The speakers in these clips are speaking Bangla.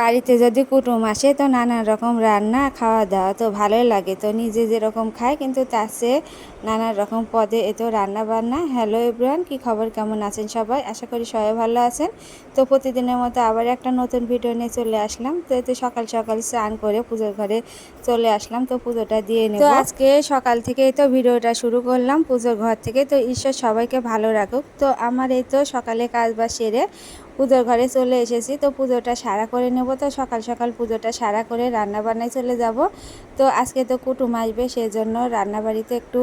বাড়িতে যদি কুটুম আসে তো নানান রকম রান্না খাওয়া দাওয়া তো ভালোই লাগে। তো নিজে যেরকম খায়, কিন্তু তার চেয়ে নানান রকম পদে এ তো রান্না বান্না হ্যালো এভরিওয়ান কি খবর? কেমন আছেন সবাই? আশা করি সবাই ভালো আছেন। তো প্রতিদিনের মতো আবার একটা নতুন ভিডিও নিয়ে চলে আসলাম। তো এতে সকাল সকাল স্নান করে পুজোর ঘরে চলে আসলাম। তো পুজোটা দিয়ে নেব। আজকে সকাল থেকেই তো ভিডিওটা শুরু করলাম পুজোর ঘর থেকে। তো ঈশ্বর সবাইকে ভালো রাখুক। তো আমার এই তো সকালে কাজ বা সেরে পুজোর ঘরে চলে এসেছি, তো পুজোটা সারা করে নেব, তো সকাল সকাল পুজোটা সারা করে রান্না বান্নায় চলে যাব। তো আজকে তো কুটুম আসবে, সেজন্য রান্নাবাড়িতে একটু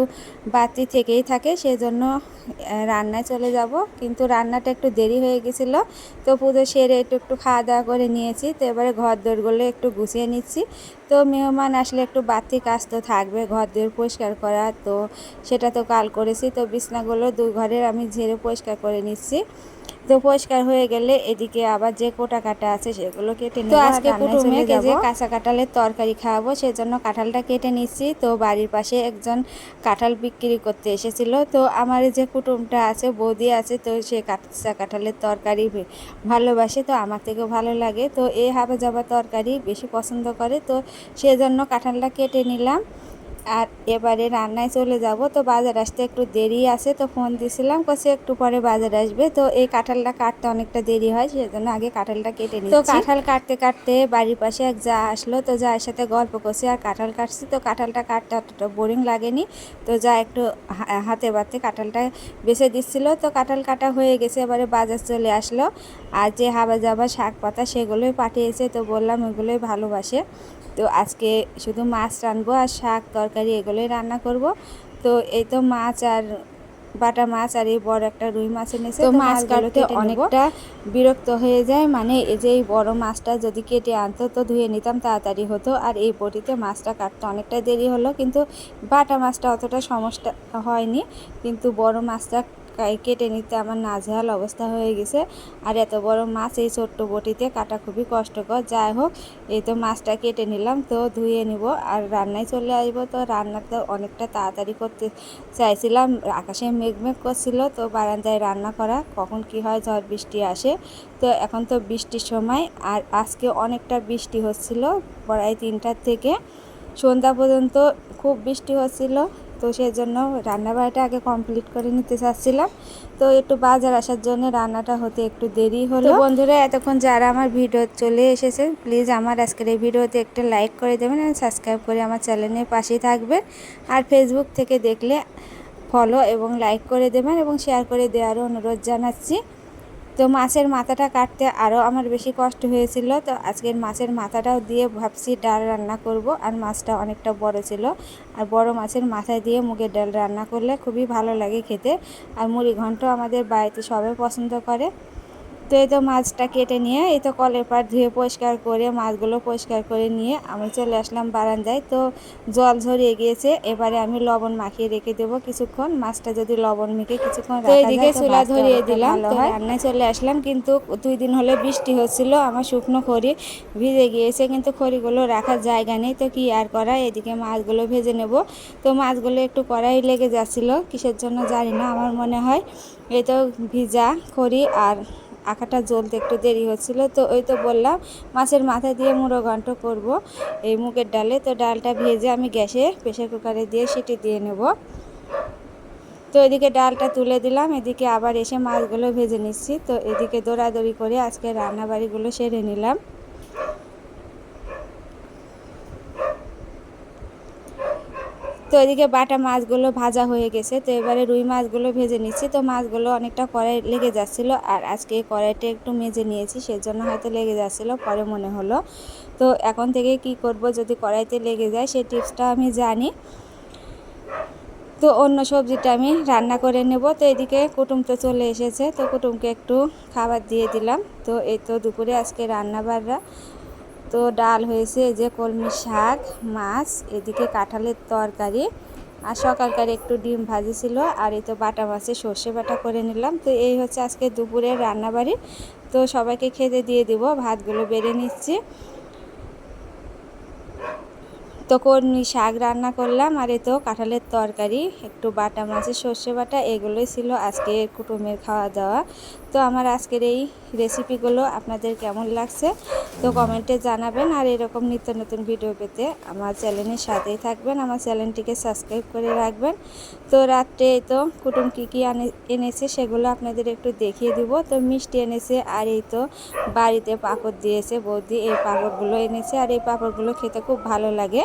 বাতি থেকেই থাকে, সেজন্য রান্নায় চলে যাব। কিন্তু রান্নাটা একটু দেরি হয়ে গেছিল, তো পুজো সেরে একটু একটু খাওয়া দাওয়া করে নিয়েছি, তো এবারে ঘর দোরগুলো একটু গুছিয়ে নিচ্ছি। তো মেহমান আসলে একটু বাড়তি কাজ তো থাকবে ঘর দোর পরিষ্কার করা, তো সেটা তো কাল করেছি, তো বিছনাগুলো দু ঘরের আমি ঝেড়ে পরিষ্কার করে নিচ্ছি। তো পরিষ্কার হয়ে গেলে এদিকে আবার যে কোটা কাটা আছে সেগুলো কেটে নিয়ে আজকে কুটুমে যে কাঁচা কাঁঠালের তরকারি খাওয়াবো সেজন্য কাঁঠালটা কেটে নিচ্ছি। তো বাড়ির পাশে একজন কাঁঠাল বিক্রি করতে এসেছিল। তো আমার যে কুটুমটা আছে বৌদি আছে তো সে কাঁচা কাঁঠালের তরকারি ভালোবাসে তো আমার থেকেও ভালো লাগে। তো এই হাবা যাবা তরকারি বেশি পছন্দ করে তো সেজন্য কাঁঠালটা কেটে নিলাম। আর এবারে রান্নায় চলে যাব। তো বাজার আসতে একটু দেরি আছে তো ফোন দিছিলাম কষে একটু পরে বাজার আসবে। তো এই কাঁঠালটা কাটতে অনেকটা দেরি হয় সেজন্য আগে কাঁঠালটা কেটে নিই তো কাঁঠাল কাটতে কাটতে বাড়ির পাশে এক যা আসলো তো যার সাথে গল্প করছি আর কাঁঠাল কাটছি। তো কাঁঠালটা কাটতে অতটা বোরিং লাগেনি। তো যা একটু হাতে বাতে কাঁঠালটা বেছে দিচ্ছিল। তো কাঁঠাল কাটা হয়ে গেছে এবারে বাজার চলে আসলো। আর যে হাবা যাবা শাক পাতা সেগুলোই পাঠিয়েছে তো বললাম ওগুলোই ভালোবাসে। তো আজকে শুধু মাছ রানবো আর শাক তরকারি এগুলোই রান্না করব। তো এই তো মাছ আর বাটা মাছ আর এই বড় একটা রুই মাছ এনেছে তো মাছ কাটতে অনেকটা বিরক্ত হয়ে যায় মানে এই যে এই বড় মাছটা যদি কেটে আনতো তো ধুয়ে নিতাম তাড়াতাড়ি হতো। আর এই বটিতে মাছটা কাটতে অনেকটা দেরি হলো কিন্তু বাটা মাছটা অতটা সমস্যা হয়নি কিন্তু বড় মাছটা কেটে নিতে আমার নাজেহাল অবস্থা হয়ে গেছে। আর এত বড় মাছ এই ছোট্ট বটিতে কাটা খুবই কষ্টকর। যাই হোক, এই তো মাছটা কেটে নিলাম, তো ধুয়ে নিব। আর রান্নায় চলে আসব, তো রান্নাটা অনেকটা তাড়াতাড়ি করতে চাইছিলাম। আকাশে মেঘমেঘ মেঘ করছিল, তো বারান্দায় রান্না করা, কখন কি হয় ঝড় বৃষ্টি আসে। তো এখন তো বৃষ্টির সময়, আর আজকে অনেকটা বৃষ্টি হচ্ছিল, প্রায় তিনটার থেকে। সন্ধ্যা পর্যন্ত খুব বৃষ্টি হচ্ছিল তো সেই জন্য রান্নাবাড়িটা আগে কমপ্লিট করে নিতে চাচ্ছিলাম। তো একটু বাজার আসার জন্য রান্নাটা হতে একটু দেরি হলো। বন্ধুরা, এতক্ষণ যারা আমার ভিডিও চলে এসেছে প্লিজ আমার আজকের এই ভিডিওতে একটু লাইক করে দেবেন আর সাবস্ক্রাইব করে আমার চ্যানেলের পাশেই থাকবেন। আর ফেসবুক থেকে দেখলে ফলো এবং লাইক করে দেবেন এবং শেয়ার করে দেওয়ারও অনুরোধ জানাচ্ছি। তো মাছের মাথাটা কাটতে আরও আমার বেশি কষ্ট হয়েছিল। তো আজকের মাছের মাথাটাও দিয়ে ভাবছি ডাল রান্না করব, আর মাছটা অনেকটা বড় ছিল। আর বড় মাছের মাথায় দিয়ে মুগের ডাল রান্না করলে খুবই ভালো লাগে খেতে। আর মুড়ি ঘন্ট আমাদের বাড়িতে সবাই পছন্দ করে। তো এই তো মাছটা কেটে নিয়ে এই তো কলের পাট ধুয়ে পরিষ্কার করে মাছগুলো পরিষ্কার করে নিয়ে আমি চলে আসলাম বারান্দায়। তো জল ঝরিয়ে গিয়েছে এবারে আমি লবণ মাখিয়ে রেখে দেবো কিছুক্ষণ। মাছটা যদি লবণ মেখে কিছুক্ষণ তো এইদিকে চুলা ধরিয়ে দিলাম তো রান্নায় চলে আসলাম কিন্তু দুই দিন হলে বৃষ্টি হচ্ছিল আমার শুকনো খড়ি ভিজে গিয়েছে কিন্তু খড়িগুলো রাখার জায়গা নেই তো কি আর করা? এদিকে মাছগুলো ভেজে নেব। তো মাছগুলো একটু কড়াই লেগে যাচ্ছিল কিসের জন্য জানি না আমার মনে হয়। এই তো ভিজা খড়ি আর আঁকাটা জ্বলতে একটু দেরি হচ্ছিল, তো ওই তো বললাম, মাছের মাথা দিয়ে মুড়ো ঘন্ট করব এই মুগের ডালে। তো ডালটা ভেজে আমি গ্যাসে প্রেশার কুকারে দিয়ে সেটি দিয়ে নেব। তো এদিকে ডালটা তুলে দিলাম, এদিকে আবার এসে মাছগুলো ভেজে নিচ্ছি। তো এদিকে দৌড়াদৌড়ি করে আজকে রান্নাবাড়িগুলো সেরে নিলাম। তো এদিকে বাটা মাছগুলো ভাজা হয়ে গেছে। তো এবারে রুই মাছগুলো ভেজে নিচ্ছি। তো মাছগুলো অনেকটা কড়াই লেগে যাচ্ছিল আর আজকে কড়াইটা একটু মেজে নিয়েছি, সেজন্য হয়তো লেগে যাচ্ছিল, পরে মনে হলো। তো এখন থেকে কি করব, যদি কড়াইতে লেগে যায় সেই টিপসটা আমি জানি। তো অন্য সবজিটা আমি রান্না করে নেব। তো এদিকে কুটুম তো চলে এসেছে। তো কুটুমকে একটু খাবার দিয়ে দিলাম। তো এই তো দুপুরে আজকে রান্না বাড়া তো ডাল হয়েছে এই যে কলমি শাক, মাছ, এদিকে কাঁঠালের তরকারি আর সকালকার একটু ডিম ভাজি ছিল আর এই তো বাটা মাছে সর্ষে বাটা করে নিলাম। তো এই হচ্ছে আজকে দুপুরের রান্নাবাড়ি। তো সবাইকে খেতে দিয়ে দিব, ভাতগুলো বেড়ে নিচ্ছি। তো কর্মী শাক রান্না করলাম, আর এ তো কাঁঠালের তরকারি, একটু বাটা মাছের সর্ষে বাটা, এগুলোই ছিল আজকে কুটুমের খাওয়া দাওয়া। তো আমার আজকের এই রেসিপিগুলো আপনাদের কেমন লাগছে, তো কমেন্টে জানাবেন। আর এরকম নিত্য নতুন ভিডিও পেতে আমার চ্যানেলের সাথেই থাকবেন, আমার চ্যানেলটিকে সাবস্ক্রাইব করে রাখবেন। তো রাত্রে তো কুটুম কী কী এনেছে সেগুলো আপনাদের একটু দেখিয়ে দিব। তো মিষ্টি এনেছে, আর এই তো বাড়িতে পাঁপড় দিয়েছে, বৌদি এই পাঁপড়গুলো এনেছে, আর এই পাঁপড়গুলো খেতে খুব ভালো লাগে।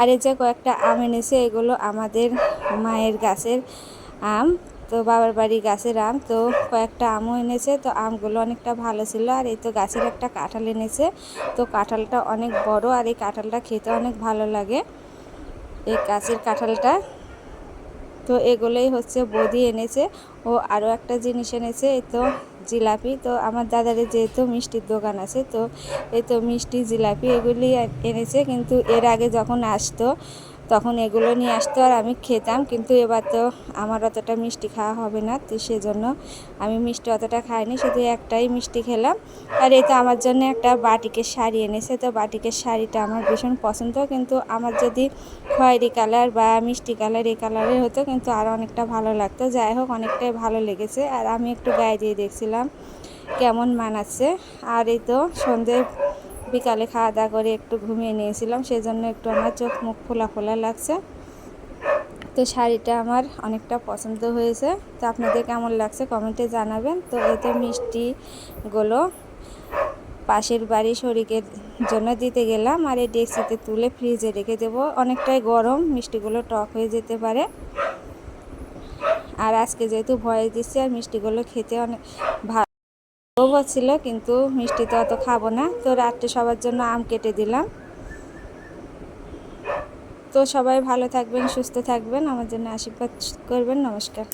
আর এই যে কয়েকটা আম এনেছে, এগুলো আমাদের মায়ের গাছের আম, তো বাবার বাড়ি গাছের আম, তো কয়েকটা আমও এনেছে, তো আমগুলো অনেকটা ভালো ছিল। আর এই তো গাছের একটা কাঁঠাল এনেছে, তো কাঁঠালটা অনেক বড়, আর এই কাঁঠালটা খেতে অনেক ভালো লাগে। এই গাছের কাঁঠালটা তো এগুলোই হচ্ছে বৌদি এনেছে। ও আরও একটা জিনিস এনেছে, এই তো জিলাপি। তো আমার দাদারে যেহেতু মিষ্টির দোকান আছে, তো এই তো মিষ্টি, জিলাপি এগুলি এনেছে। কিন্তু এর আগে যখন আসতো তখন এগুলো নিয়ে আসতো আর আমি খেতাম, কিন্তু এবার তো আমার অতটা মিষ্টি খাওয়া হবে না, তো সেজন্য আমি মিষ্টি অতটা খাইনি, শুধু একটাই মিষ্টি খেলাম। আর এই তো আমার জন্য একটা বাটিকের শাড়ি এনেছে, তো বাটিকের শাড়িটা আমার ভীষণ পছন্দ, কিন্তু আমার যদি খয়েরি কালার বা মিষ্টি কালার এই কালারের হতো, কিন্তু আর অনেকটা ভালো লাগতো। যাই হোক, অনেকটাই ভালো লেগেছে, আর আমি একটু গায়ে দিয়ে দেখছিলাম কেমন মানাচ্ছে। আর এই তো সন্ধ্যে বিকালে খাওয়া দাওয়া করে একটু ঘুমিয়ে নিয়েছিলাম সেই জন্য একটু আমার চোখ মুখ ফোলা ফোলা লাগছে। তো শাড়িটা আমার অনেকটা পছন্দ হয়েছে। তো আপনাদের কেমন লাগছে কমেন্টে জানাবেন। তো এতে মিষ্টিগুলো পাশের বাড়ি শরিকের জন্য দিতে গেলাম, আর এই ডেক্সিতে তুলে ফ্রিজে রেখে দেবো। অনেকটাই গরম, মিষ্টিগুলো টক হয়ে যেতে পারে। আর আজকে যেহেতু ভয়ে দিচ্ছে, আর মিষ্টিগুলো খেতে অনেক ভালো ছিল কিন্তু মিষ্টি তো অত খাব না। তো রাত্রে সবার জন্য আম কেটে দিলাম। তো সবাই ভালো থাকবেন, সুস্থ থাকবেন। আমার জন্য আশীর্বাদ করবেন। নমস্কার।